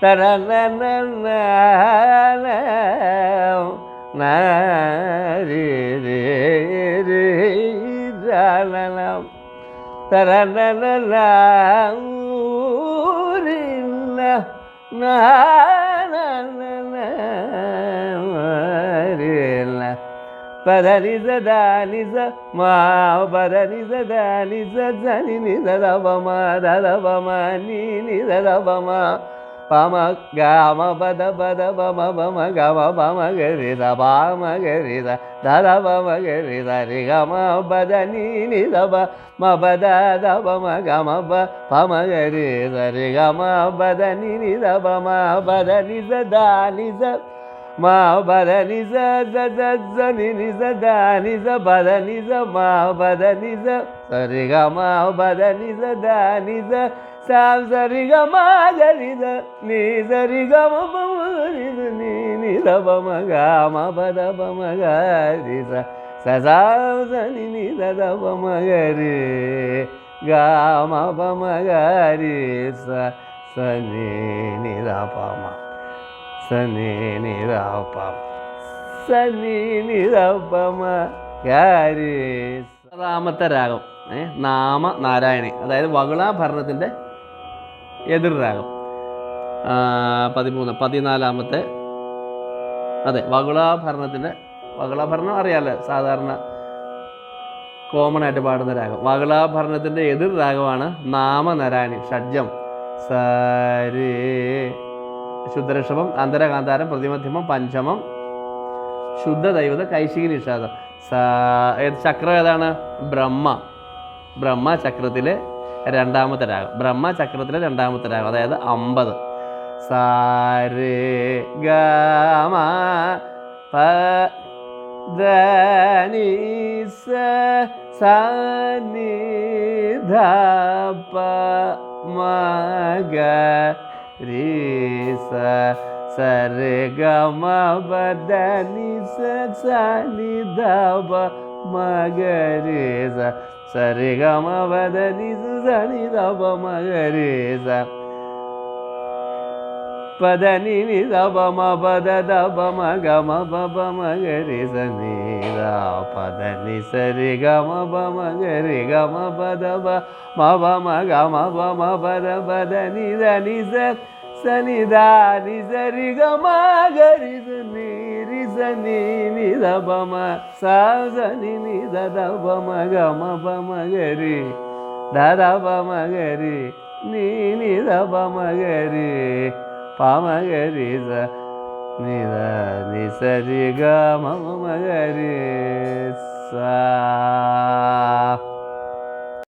தர பதனிசதானிச மா பதனிசதானிச சனி நிதரபமா ரதபமா நீ நிதரபமா పమ గమ పద పద పమ పమ గమ పమ గరి ద పమ గరి ద దర పమ గరి ద రి గమ పద నీ ని ద ప మ పద ద పమ గమ ప పమ గరి ద రి గమ పద నీ ని ద ప మ పద ని ద ద ని ద మా బద నిజ ద ద నిజ ద నిజ బద నిజ మా బద నిజ సరిగా మా బద నిజ ద నిజ சாசரிகமாகரித நீ சரிகமபமரித நீ நிதபமகாமபதபமகாரித சசாசனி நிதபமகரி காமபமகாரி ச சனி நிராபாமா சனி நிராபாம் சனி நிராபமகாரி ராമത്തെ രാഗം നാമ നാരായണി അതായത് വകുളാഭരണത്തിൻ്റെ എതിർ രാഗം. ആ, പതിമൂന്ന് പതിനാലാമത്തെ അതെ വകുളാഭരണത്തിന്റെ വകുളാഭരണം അറിയാലോ സാധാരണ കോമൺ ആയിട്ട് പാടുന്ന രാഗം. വകുളാഭരണത്തിന്റെ എതിർ രാഗമാണ് നാമനരാണി ഷഡ്ജം സരേ ശുദ്ധരക്ഷമം അന്തരകാന്താരം പ്രതിമധ്യമം പഞ്ചമം ശുദ്ധ ദൈവത കൈശികി നിഷാദം. ചക്രം ഏതാണ്? ബ്രഹ്മ. ബ്രഹ്മ ചക്രത്തിലെ രണ്ടാമത്തെ രാഗം ബ്രഹ്മ ചക്രത്തിലെ രണ്ടാമത്തെ രാഗം അതായത് അമ്പത് സാരേ ഗമ പ ധനി സ സനി ധ പ മഗ രി സ സരി ഗ മ പ ധ നി സ സ നി ಮಗರೇಸ ಸರಿ ಗಮ ಬದನಿಸು ಸನಿ ದಬ ಮಗರೇಸ ಪದ ನಿ ದಬ ಮ ಪದ ದಬ ಮ ಗಮ ಬಬ ಮಗರೇಸ ನೀರ ಪದ ನಿ ಸರಿ ಗಮ ಬ ಮಗರಿ ಗಮ ಪದ ಬ ಮ ಬ ಮ ಗಮ ಬ ಮ ಪದ ಪದ ನಿ ದ ನಿ ಸ ಸನಿ ದ ನಿ ಸರಿ ಗಮ ಗರಿ ನೀರ సాజని నిదబమ సాజని నిదబమ గమ బమగరి దరబమగరి నీ నిదబమగరి పామగరి నిద నిసరి గమ మగరి సా.